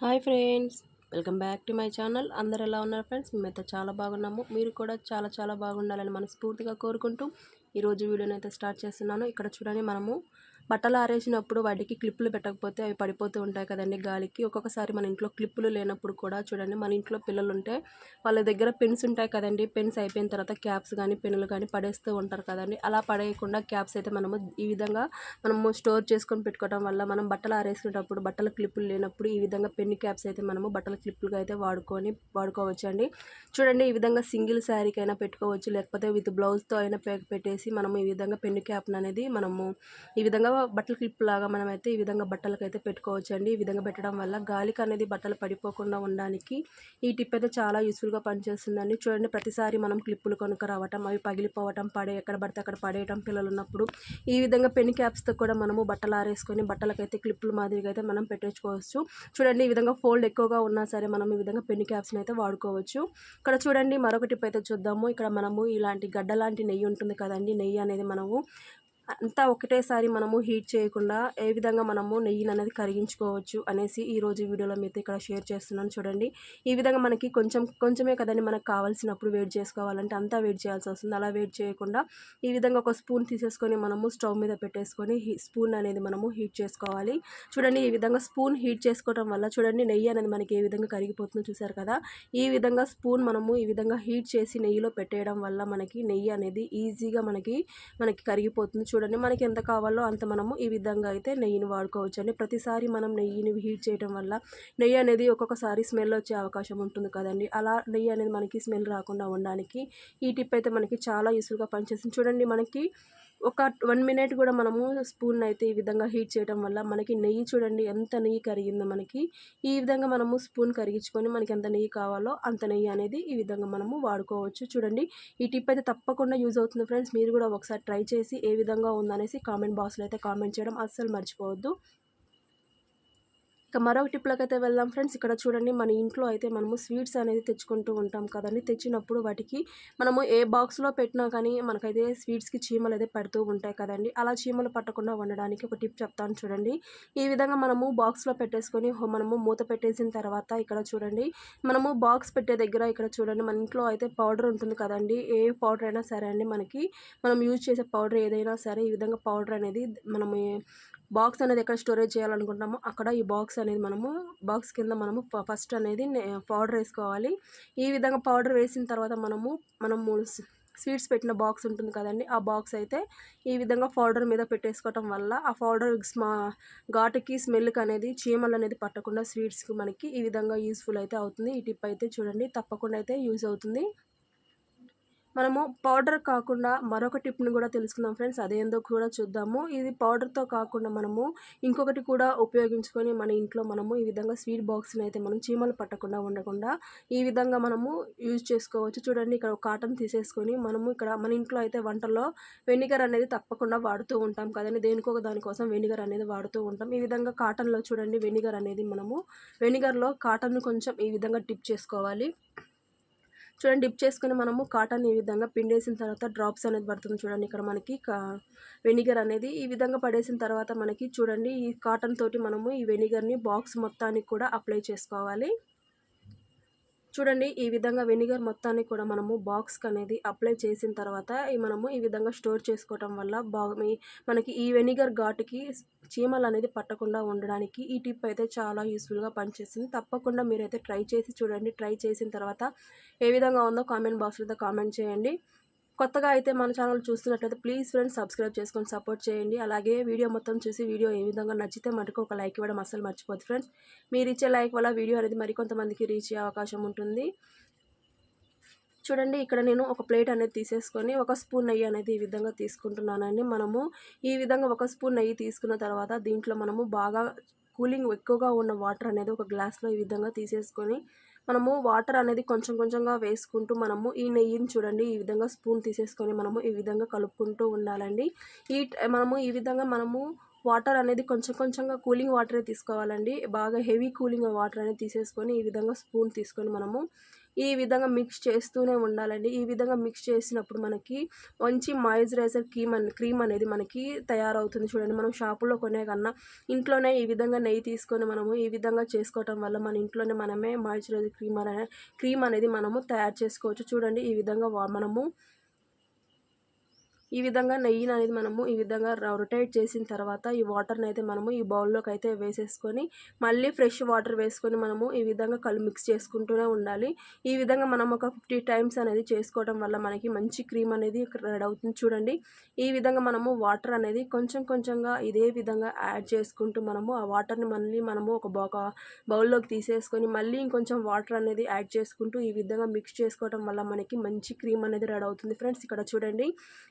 Hi friends welcome back to my channel. అందరు ఎలా ఉన్నారు ఫ్రెండ్స్? మేమైతే చాలా బాగున్నాము. మీరు కూడా చాలా చాలా బాగుండాలని మనస్ఫూర్తిగా కోరుకుంటూ ఈరోజు వీడియోని అయితే స్టార్ట్ చేస్తున్నాను. ఇక్కడ చూడండి మనము బట్టలు ఆరేసినప్పుడు వాటికి క్లిప్పులు పెట్టకపోతే అవి పడిపోతూ ఉంటాయి కదండి గాలికి. ఒక్కొక్కసారి మన ఇంట్లో క్లిప్పులు లేనప్పుడు కూడా చూడండి మన ఇంట్లో పిల్లలు ఉంటే వాళ్ళ దగ్గర పెన్స్ ఉంటాయి కదండి. పెన్స్ అయిపోయిన తర్వాత క్యాప్స్ కానీ పెన్నులు కానీ పడేస్తూ ఉంటారు కదండి. అలా పడేయకుండా క్యాప్స్ అయితే మనము ఈ విధంగా మనము స్టోర్ చేసుకొని పెట్టుకోవడం వల్ల మనం బట్టలు ఆరేసుకునేటప్పుడు బట్టల క్లిప్పులు లేనప్పుడు ఈ విధంగా పెన్ క్యాప్స్ అయితే మనము బట్టల క్లిప్పులుగా అయితే వాడుకొని వాడుకోవచ్చు అండి చూడండి ఈ విధంగా సింగిల్ శారీకైనా అయినా పెట్టుకోవచ్చు లేకపోతే విత్ బ్లౌజ్తో అయినా పెట్టేసి మనము ఈ విధంగా పెన్ క్యాప్ అనేది మనము ఈ విధంగా బట్టల క్లిప్ లాగా మనమైతే అయితే ఈ విధంగా బట్టలకు అయితే పెట్టుకోవచ్చు అండి ఈ విధంగా పెట్టడం వల్ల గాలికి అనేది బట్టలు పడిపోకుండా ఉండడానికి ఈ టిప్ అయితే చాలా యూస్ఫుల్గా పనిచేస్తుందండి. చూడండి ప్రతిసారి మనం క్లిప్పులు కొనుక్క రావటం అవి పగిలిపోవటం పడే ఎక్కడ పడితే అక్కడ పడేయటం పిల్లలు ఉన్నప్పుడు ఈ విధంగా పెన్ క్యాప్స్తో కూడా మనము బట్టలు ఆరేసుకొని బట్టలకైతే క్లిప్పులు మాదిరిగా అయితే మనం పెట్టేసుకోవచ్చు. చూడండి ఈ విధంగా ఫోల్డ్ ఎక్కువగా ఉన్నా సరే మనం ఈ విధంగా పెన్ క్యాప్స్ని అయితే వాడుకోవచ్చు. ఇక్కడ చూడండి మరొక టిప్ అయితే చూద్దాము. ఇక్కడ మనము ఇలాంటి గడ్డ లాంటి నెయ్యి ఉంటుంది కదండి నెయ్యి అనేది మనము అంతా ఒకటేసారి మనము హీట్ చేయకుండా ఏ విధంగా మనము నెయ్యిని అనేది కరిగించుకోవచ్చు అనేసి ఈ రోజు వీడియోలో మీతో ఇక్కడ షేర్ చేస్తున్నాను చూడండి. ఈ విధంగా మనకి కొంచెం కొంచెమే కదండి మనకు కావాల్సినప్పుడు వేడి చేసుకోవాలంటే అంతా వేడి చేయాల్సి వస్తుంది. అలా వేడి చేయకుండా ఈ విధంగా ఒక స్పూన్ తీసేసుకొని మనము స్టవ్ మీద పెట్టేసుకొని హీ- స్పూన్ అనేది మనము హీట్ చేసుకోవాలి. చూడండి ఈ విధంగా స్పూన్ హీట్ చేసుకోవడం వల్ల చూడండి నెయ్యి అనేది మనకి ఏ విధంగా కరిగిపోతుందో చూసారు కదా. ఈ విధంగా స్పూన్ మనము ఈ విధంగా హీట్ చేసి నెయ్యిలో పెట్టేయడం వల్ల మనకి నెయ్యి అనేది ఈజీగా మనకి మనకి కరిగిపోతుంది. చూడండి మనకి ఎంత కావాలో అంత మనము ఈ విధంగా అయితే నెయ్యిని వాడుకోవచ్చు అండి ప్రతిసారి మనం నెయ్యిని హీట్ చేయడం వల్ల నెయ్యి అనేది ఒక్కొక్కసారి స్మెల్ వచ్చే అవకాశం ఉంటుంది కదండి. అలా నెయ్యి అనేది మనకి స్మెల్ రాకుండా ఉండడానికి ఈ టిప్ అయితే మనకి చాలా యూస్ఫుల్గా పనిచేస్తుంది. చూడండి మనకి ఒక వన్ మినిట్ కూడా మనము స్పూన్ అయితే ఈ విధంగా హీట్ చేయడం వల్ల మనకి నెయ్యి చూడండి ఎంత నెయ్యి కరిగిందో మనకి. ఈ విధంగా మనము స్పూన్ కరిగించుకొని మనకి ఎంత నెయ్యి కావాలో అంత నెయ్యి అనేది ఈ విధంగా మనము వాడుకోవచ్చు. చూడండి ఈ టిప్ అయితే తప్పకుండా యూజ్ అవుతుంది ఫ్రెండ్స్. మీరు కూడా ఒకసారి ట్రై చేసి ఏ విధంగా ఉందనేసి కామెంట్ బాక్స్లో అయితే కామెంట్ చేయడం అస్సలు మర్చిపోవద్దు. ఇక మరొక టిప్లోకి అయితే వెళ్దాం. ఫ్రెండ్స్ ఇక్కడ చూడండి మన ఇంట్లో అయితే మనము స్వీట్స్ అనేది తెచ్చుకుంటూ ఉంటాం కదండి. తెచ్చినప్పుడు వాటికి మనము ఏ బాక్స్లో పెట్టినా కానీ మనకైతే స్వీట్స్కి చీమలు అయితే పడుతూ ఉంటాయి కదండి. అలా చీమలు పట్టకుండా ఉండడానికి ఒక టిప్ చెప్తాను చూడండి. ఈ విధంగా మనము బాక్స్లో పెట్టేసుకొని మనము మూత పెట్టేసిన తర్వాత ఇక్కడ చూడండి మనము బాక్స్ పెట్టే దగ్గర ఇక్కడ చూడండి మన ఇంట్లో అయితే పౌడర్ ఉంటుంది కదండి. ఏ పౌడర్ అయినా సరే అండి మనకి మనం యూజ్ చేసే పౌడర్ ఏదైనా సరే ఈ విధంగా పౌడర్ అనేది మనము బాక్స్ అనేది ఎక్కడ స్టోరేజ్ చేయాలనుకుంటామో అక్కడ ఈ బాక్స్ అనేది మనము బాక్స్ కింద మనము ఫస్ట్ అనేది పౌడర్ వేసుకోవాలి. ఈ విధంగా పౌడర్ వేసిన తర్వాత మనము మనము స్వీట్స్ పెట్టిన బాక్స్ ఉంటుంది కదండి ఆ బాక్స్ అయితే ఈ విధంగా పౌడర్ మీద పెట్టేసుకోవటం వల్ల ఆ పౌడర్ స్మా ఘాటుకి స్మెల్కి అనేది చీమలు అనేది పట్టకుండా స్వీట్స్కి మనకి ఈ విధంగా యూస్ఫుల్ అయితే అవుతుంది. ఈ టిప్ అయితే చూడండి తప్పకుండా అయితే యూజ్ అవుతుంది. మనము పౌడర్ కాకుండా మరొక టిప్ని కూడా తెలుసుకుందాం ఫ్రెండ్స్ అదేందో కూడా చూద్దాము. ఇది పౌడర్తో కాకుండా మనము ఇంకొకటి కూడా ఉపయోగించుకొని మన ఇంట్లో మనము ఈ విధంగా స్వీట్ బాక్స్ని అయితే మనం చీమలు పట్టకుండా ఉండకుండా ఈ విధంగా మనము యూజ్ చేసుకోవచ్చు. చూడండి ఇక్కడ ఒక కాటన్ తీసేసుకొని మనము ఇక్కడ మన ఇంట్లో అయితే వంటల్లో వెనిగర్ అనేది తప్పకుండా వాడుతూ ఉంటాం కదండి. దేనికో దానికోసం వెనిగర్ అనేది వాడుతూ ఉంటాం. ఈ విధంగా కాటన్లో చూడండి వెనిగర్ అనేది మనము వెనిగర్లో కాటన్ కొంచెం ఈ విధంగా టిప్ చేసుకోవాలి. చూడండి డిప్ చేసుకుని మనము కాటన్ ఈ విధంగా పిండేసిన తర్వాత డ్రాప్స్ అనేది పడుతుంది చూడండి. ఇక్కడ మనకి వెనిగర్ అనేది ఈ విధంగా పడేసిన తర్వాత మనకి చూడండి ఈ కాటన్ తోటి మనము ఈ వెనిగర్ని బాక్స్ మొత్తానికి కూడా అప్లై చేసుకోవాలి. చూడండి ఈ విధంగా వెనిగర్ మొత్తాన్ని కూడా మనము బాక్స్కి అనేది అప్లై చేసిన తర్వాత మనము ఈ విధంగా స్టోర్ చేసుకోవటం వల్ల బాగా మనకి ఈ వెనిగర్ ఘాటుకి చీమలు అనేది పట్టకుండా ఉండడానికి ఈ టిప్ అయితే చాలా యూస్ఫుల్గా పనిచేస్తుంది తప్పకుండా మీరైతే ట్రై చేసి చూడండి. ట్రై చేసిన తర్వాత ఏ విధంగా ఉందో కామెంట్ బాక్స్లో కామెంట్ చేయండి. కొత్తగా అయితే మన ఛానల్ చూస్తున్నట్లయితే ప్లీజ్ ఫ్రెండ్స్ సబ్స్క్రైబ్ చేసుకొని సపోర్ట్ చేయండి. అలాగే వీడియో మొత్తం చూసి వీడియో ఏ విధంగా నచ్చితే మటుకు ఒక లైక్ ఇవ్వడం అస్సలు మర్చిపోద్దు ఫ్రెండ్స్. మీరు ఇచ్చే లైక్ వల్ల వీడియో అనేది మరికొంతమందికి రీచ్ అయ్యే అవకాశం ఉంటుంది. చూడండి ఇక్కడ నేను ఒక ప్లేట్ అనేది తీసేసుకొని ఒక స్పూన్ నెయ్యి అనేది ఈ విధంగా తీసుకుంటున్నానండి. మనము ఈ విధంగా ఒక స్పూన్ నెయ్యి తీసుకున్న తర్వాత దీంట్లో మనము బాగా కూలింగ్ ఎక్కువగా ఉన్న వాటర్ అనేది ఒక గ్లాస్లో ఈ విధంగా తీసేసుకొని మనము వాటర్ అనేది కొంచెం కొంచెంగా వేసుకుంటూ మనము ఈ నెయ్యిని చూడండి ఈ విధంగా స్పూన్ తీసేసుకొని మనము ఈ విధంగా కలుపుకుంటూ ఉండాలండి. ఈ మనము ఈ విధంగా మనము వాటర్ అనేది కొంచెం కొంచెంగా కూలింగ్ వాటరే తీసుకోవాలండి. బాగా హెవీ కూలింగ్ వాటర్ అనేది తీసేసుకొని ఈ విధంగా స్పూన్ తీసుకొని మనము ఈ విధంగా మిక్స్ చేస్తూనే ఉండాలండి. ఈ విధంగా మిక్స్ చేసినప్పుడు మనకి మంచి మాయిశ్చరైజర్ క్రీమ్ అని క్రీమ్ అనేది మనకి తయారవుతుంది చూడండి. మనం షాపులో కొనే కన్నా ఇంట్లోనే ఈ విధంగా నెయ్యి తీసుకొని మనము ఈ విధంగా చేసుకోవటం వల్ల మన ఇంట్లోనే మనమే మాయిశ్చరైజర్ క్రీమ్ అనే క్రీమ్ అనేది మనము తయారు చేసుకోవచ్చు. చూడండి ఈ విధంగా వా- మనము ఈ విధంగా నెయ్యిని అనేది మనము ఈ విధంగా రొటేట్ చేసిన తర్వాత ఈ వాటర్ని అయితే మనము ఈ బౌల్లోకి అయితే వేసేసుకొని మళ్ళీ ఫ్రెష్ వాటర్ వేసుకొని మనము ఈ విధంగా కళ్ళు మిక్స్ చేసుకుంటూనే ఉండాలి. ఈ విధంగా మనం ఒక ఫిఫ్టీ టైమ్స్ అనేది చేసుకోవడం వల్ల మనకి మంచి క్రీమ్ అనేది రెడీ అవుతుంది చూడండి. ఈ విధంగా మనము వాటర్ అనేది కొంచెం కొంచెంగా ఇదే విధంగా యాడ్ చేసుకుంటూ మనము ఆ వాటర్ని మళ్ళీ మనము ఒక ఒక బౌల్లోకి తీసేసుకొని మళ్ళీ ఇంకొంచెం వాటర్ అనేది యాడ్ చేసుకుంటూ ఈ విధంగా మిక్స్ చేసుకోవడం వల్ల మనకి మంచి క్రీమ్ అనేది రెడీ అవుతుంది. ఫ్రెండ్స్ ఇక్కడ చూడండి.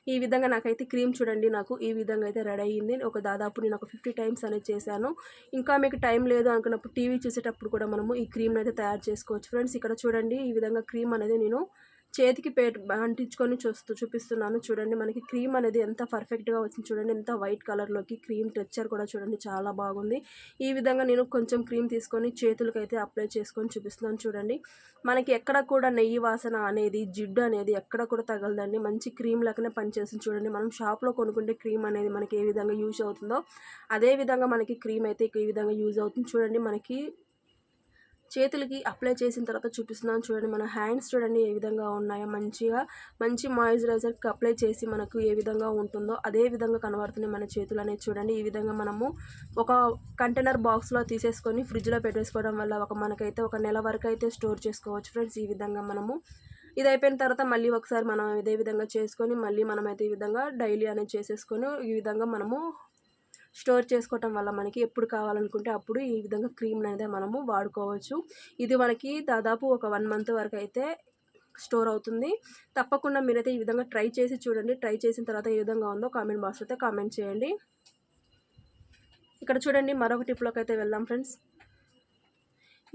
ఈ విధంగా నాకైతే క్రీమ్ చూడండి నాకు ఈ విధంగా అయితే రెడీ అయ్యింది. ఒక దాదాపు నేను ఒక ఫిఫ్టీ టైమ్స్ అనేది చేశాను. ఇంకా మీకు టైం లేదు అనుకున్నప్పుడు టీవీ చూసేటప్పుడు కూడా మనము ఈ క్రీమ్ అయితే తయారు చేసుకోవచ్చు. ఫ్రెండ్స్ ఇక్కడ చూడండి ఈ విధంగా క్రీమ్ అనేది నేను చేతికి పేరు అంటించుకొని చూస్తూ చూపిస్తున్నాను. చూడండి మనకి క్రీమ్ అనేది ఎంత పర్ఫెక్ట్గా వచ్చింది చూడండి. ఎంత వైట్ కలర్లోకి క్రీమ్ టెక్చర్ కూడా చూడండి చాలా బాగుంది. ఈ విధంగా నేను కొంచెం క్రీమ్ తీసుకొని చేతులకి అయితే అప్లై చేసుకొని చూపిస్తున్నాను చూడండి. మనకి ఎక్కడ కూడా నెయ్యి వాసన అనేది జిడ్డు అనేది ఎక్కడ కూడా తగలదండి. మంచి క్రీమ్ లెక్కనే పనిచేస్తుంది చూడండి. మనం షాప్లో కొనుక్కుంటే క్రీమ్ అనేది మనకి ఏ విధంగా యూజ్ అవుతుందో అదే విధంగా మనకి క్రీమ్ అయితే ఈ విధంగా యూజ్ అవుతుంది చూడండి. మనకి చేతులకి అప్లై చేసిన తర్వాత చూపిస్తున్నాను చూడండి మన హ్యాండ్స్ చూడండి ఏ విధంగా ఉన్నాయో మంచిగా మంచి మాయిశ్చరైజర్కి అప్లై చేసి మనకు ఏ విధంగా ఉంటుందో అదే విధంగా కనబడుతున్నాయి మన చేతులు అనేది చూడండి. ఈ విధంగా మనము ఒక కంటైనర్ బాక్స్లో తీసేసుకొని ఫ్రిడ్జ్లో పెట్టేసుకోవడం వల్ల ఒక మనకైతే ఒక నెల వరకు అయితే స్టోర్ చేసుకోవచ్చు ఫ్రెండ్స్ ఈ విధంగా మనము ఇది అయిపోయిన తర్వాత మళ్ళీ ఒకసారి మనం ఇదే విధంగా చేసుకొని మళ్ళీ మనమైతే ఈ విధంగా డైలీ అనేది చేసేసుకొని ఈ విధంగా మనము స్టోర్ చేసుకోవటం వల్ల మనకి ఎప్పుడు కావాలనుకుంటే అప్పుడు ఈ విధంగా క్రీమ్ అనేది మనము వాడుకోవచ్చు. ఇది మనకి దాదాపు ఒక వన్ మంత్ వరకు అయితే స్టోర్ అవుతుంది. తప్పకుండా మీరైతే ఈ విధంగా ట్రై చేసి చూడండి. ట్రై చేసిన తర్వాత ఏ విధంగా ఉందో కామెంట్ బాక్స్ అయితే కామెంట్ చేయండి. ఇక్కడ చూడండి మరొక టిప్లోకి అయితే వెళ్దాం ఫ్రెండ్స్.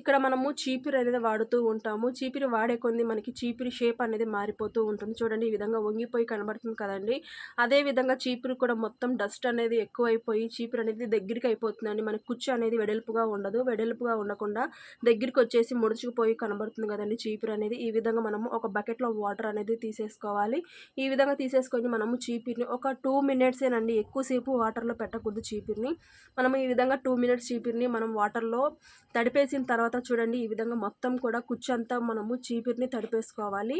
ఇక్కడ మనము చీపిరి అనేది వాడుతూ ఉంటాము. చీపిరి వాడే కొంది మనకి చీపిరి షేప్ అనేది మారిపోతూ ఉంటుంది. చూడండి ఈ విధంగా వంగిపోయి కనబడుతుంది కదండి. అదే విధంగా చీపిరి కూడా మొత్తం డస్ట్ అనేది ఎక్కువైపోయి చీపిరి అనేది దగ్గరికి అయిపోతుందండి. మనకి కుచ్చు అనేది వెడల్పుగా ఉండదు. వెడల్పుగా ఉండకుండా దగ్గరికి వచ్చేసి ముడుచుకుపోయి కనబడుతుంది కదండి చీపిరి అనేది. ఈ విధంగా మనము ఒక బకెట్లో వాటర్ అనేది తీసేసుకోవాలి. ఈ విధంగా తీసేసుకొని మనము చీపిరిని ఒక టూ మినిట్సేనండి ఎక్కువసేపు వాటర్లో పెట్టకూడదు చీపిరిని. మనం ఈ విధంగా టూ మినిట్స్ చీపిరిని మనం వాటర్లో తడిపేసిన తర్వాత చూడండి ఈ విధంగా మొత్తం కూడా కుచ్చంతా మనము చీపిరిని తడిపేసుకోవాలి.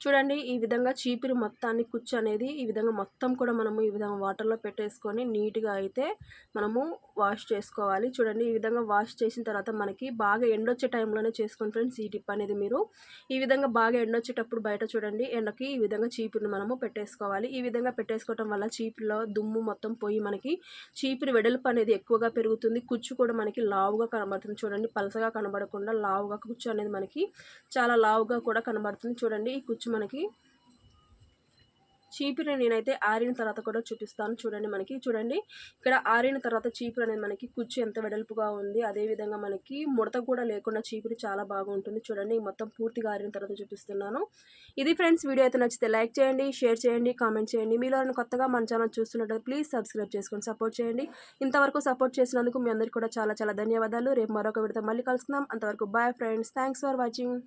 చూడండి ఈ విధంగా చీపిరి మొత్తాన్ని కుచ్చు అనేది ఈ విధంగా మొత్తం కూడా మనము ఈ విధంగా వాటర్లో పెట్టేసుకొని నీట్గా అయితే మనము వాష్ చేసుకోవాలి. చూడండి ఈ విధంగా వాష్ చేసిన తర్వాత మనకి బాగా ఎండొచ్చే టైంలోనే చేసుకోండి ఫ్రెండ్స్ ఈ టిప్ అనేది మీరు. ఈ విధంగా బాగా ఎండొచ్చేటప్పుడు బయట చూడండి ఎండకి ఈ విధంగా చీపిరిని మనము పెట్టేసుకోవాలి. ఈ విధంగా పెట్టేసుకోవటం వల్ల చీపిరిలో దుమ్ము మొత్తం పోయి మనకి చీపిరి వెడల్పు అనేది ఎక్కువగా పెరుగుతుంది. కుచ్చు కూడా మనకి లావుగా కనబడుతుంది. చూడండి పలసగా కనబడకుండా లావుగా కుచ్చు అనేది మనకి చాలా లావుగా కూడా కనబడుతుంది. చూడండి ఈ కుచ్చు మనకి చీపిరి నేనైతే ఆరిన తర్వాత కూడా చూపిస్తాను. చూడండి మనకి చూడండి. ఇక్కడ ఆరిన తర్వాత చీపిరి అనేది మనకి కుచ్చు ఎంత వెడల్పుగా ఉంది అదే విధంగా మనకి ముడత కూడా లేకుండా చీపిరి చాలా బాగుంటుంది. చూడండి మొత్తం పూర్తిగా ఆరిన తర్వాత చూపిస్తున్నాను. ఇది ఫ్రెండ్స్ వీడియో అయితే నచ్చితే లైక్ చేయండి షేర్ చేయండి కామెంట్ చేయండి. మీలో కొత్తగా మన ఛానల్ చూస్తున్నట్టు ప్లీజ్ సబ్స్క్రైబ్ చేసుకొని సపోర్ట్ చేయండి. ఇంతవరకు సపోర్ట్ చేసినందుకు మీ అందరికీ కూడా చాలా చాలా ధన్యవాదాలు. రేపు మరొక విడత మళ్ళీ కలుసుకుందాం. అంతవరకు bye friends thanks for watching.